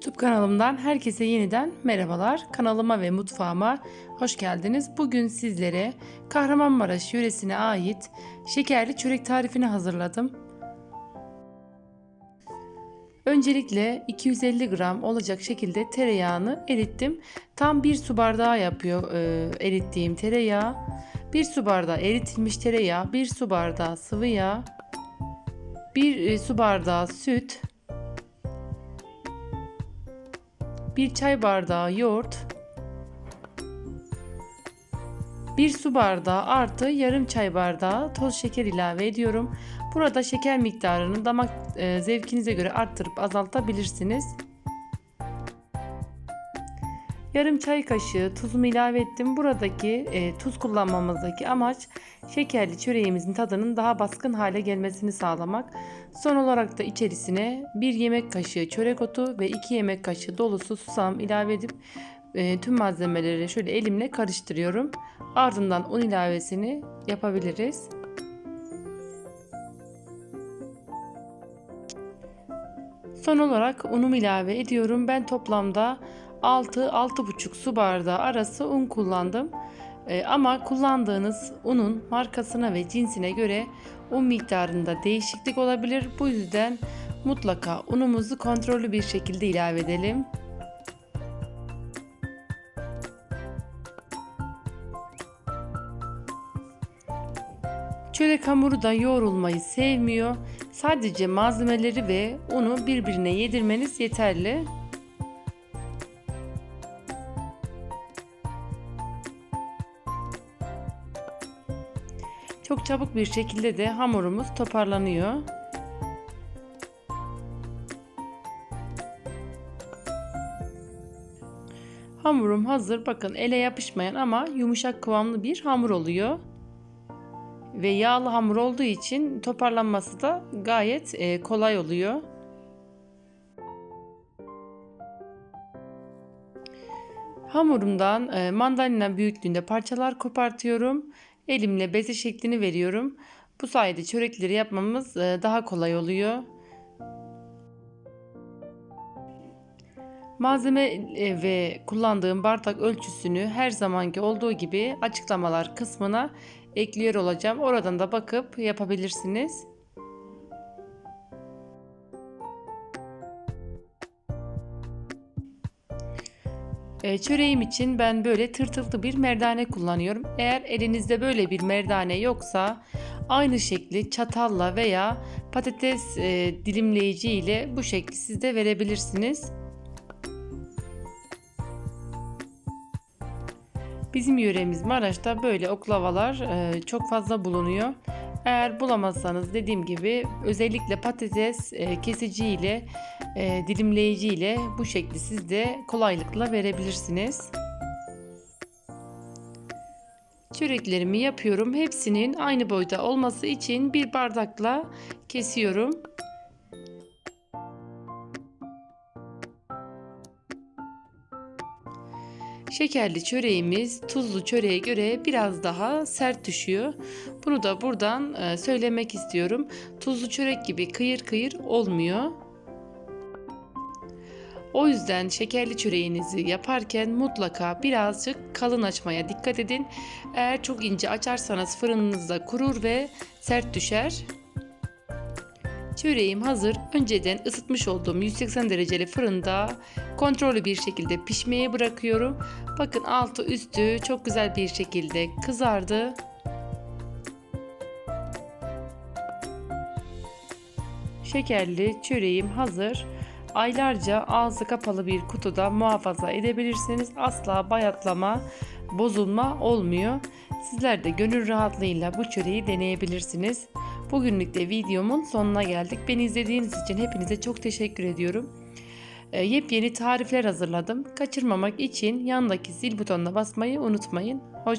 YouTube kanalımdan herkese yeniden merhabalar. Kanalıma ve mutfağıma hoş geldiniz. Bugün sizlere Kahramanmaraş yöresine ait şekerli çörek tarifini hazırladım. Öncelikle 250 gram olacak şekilde tereyağını erittim. Tam bir su bardağı yapıyor e, erittiğim tereyağı. Bir su bardağı eritilmiş tereyağı, bir su bardağı sıvı yağ, bir e, su bardağı süt, bir çay bardağı yoğurt, bir su bardağı artı yarım çay bardağı toz şeker ilave ediyorum. Burada şeker miktarını damak e, zevkinize göre arttırıp azaltabilirsiniz. Yarım çay kaşığı tuzumu ilave ettim. Buradaki e, tuz kullanmamızdaki amaç şekerli çöreğimizin tadının daha baskın hale gelmesini sağlamak. Son olarak da içerisine 1 yemek kaşığı çörek otu ve 2 yemek kaşığı dolusu susam ilave edip e, tüm malzemeleri şöyle elimle karıştırıyorum. Ardından un ilavesini yapabiliriz. Son olarak unumu ilave ediyorum. Ben toplamda 6-6,5 su bardağı arası un kullandım. Ee, ama kullandığınız unun markasına ve cinsine göre un miktarında değişiklik olabilir. Bu yüzden mutlaka unumuzu kontrollü bir şekilde ilave edelim. Çörek hamuru da yoğrulmayı sevmiyor. Sadece malzemeleri ve unu birbirine yedirmeniz yeterli. Çok çabuk bir şekilde de hamurumuz toparlanıyor. Hamurum hazır. Bakın ele yapışmayan ama yumuşak kıvamlı bir hamur oluyor. Ve yağlı hamur olduğu için toparlanması da gayet e, kolay oluyor. Hamurumdan e, mandalina büyüklüğünde parçalar kopartıyorum. Elimle beze şeklini veriyorum. Bu sayede çörekleri yapmamız e, daha kolay oluyor. Malzeme e, ve kullandığım bardak ölçüsünü her zamanki olduğu gibi açıklamalar kısmına ekliyor olacağım. Oradan da bakıp yapabilirsiniz. E, çöreğim için ben böyle tırtıllı bir merdane kullanıyorum. Eğer elinizde böyle bir merdane yoksa aynı şekli çatalla veya patates e, dilimleyici ile bu şekli siz de verebilirsiniz. Bizim yöremiz Maraş'ta böyle oklavalar e, çok fazla bulunuyor. Eğer bulamazsanız dediğim gibi özellikle patates e, kesici ile dilimleyici ile bu şekli siz de kolaylıkla verebilirsiniz. Çöreklerimi yapıyorum. Hepsinin aynı boyda olması için bir bardakla kesiyorum. Şekerli çöreğimiz tuzlu çöreğe göre biraz daha sert düşüyor. Bunu da buradan e, söylemek istiyorum. Tuzlu çörek gibi kıyır kıyır olmuyor. O yüzden şekerli çöreğinizi yaparken mutlaka birazcık kalın açmaya dikkat edin. Eğer çok ince açarsanız fırınınızda kurur ve sert düşer. Çöreğim hazır. Önceden ısıtmış olduğum 180 dereceli fırında kontrollü bir şekilde pişmeye bırakıyorum. Bakın altı üstü çok güzel bir şekilde kızardı. Şekerli çöreğim hazır. Aylarca ağzı kapalı bir kutuda muhafaza edebilirsiniz. Asla bayatlama, bozulma olmuyor. Sizler de gönül rahatlığıyla bu çöreği deneyebilirsiniz. Bugünlük de videomun sonuna geldik. Beni izlediğiniz için hepinize çok teşekkür ediyorum. E, yepyeni tarifler hazırladım. Kaçırmamak için yandaki zil butonuna basmayı unutmayın. Hoş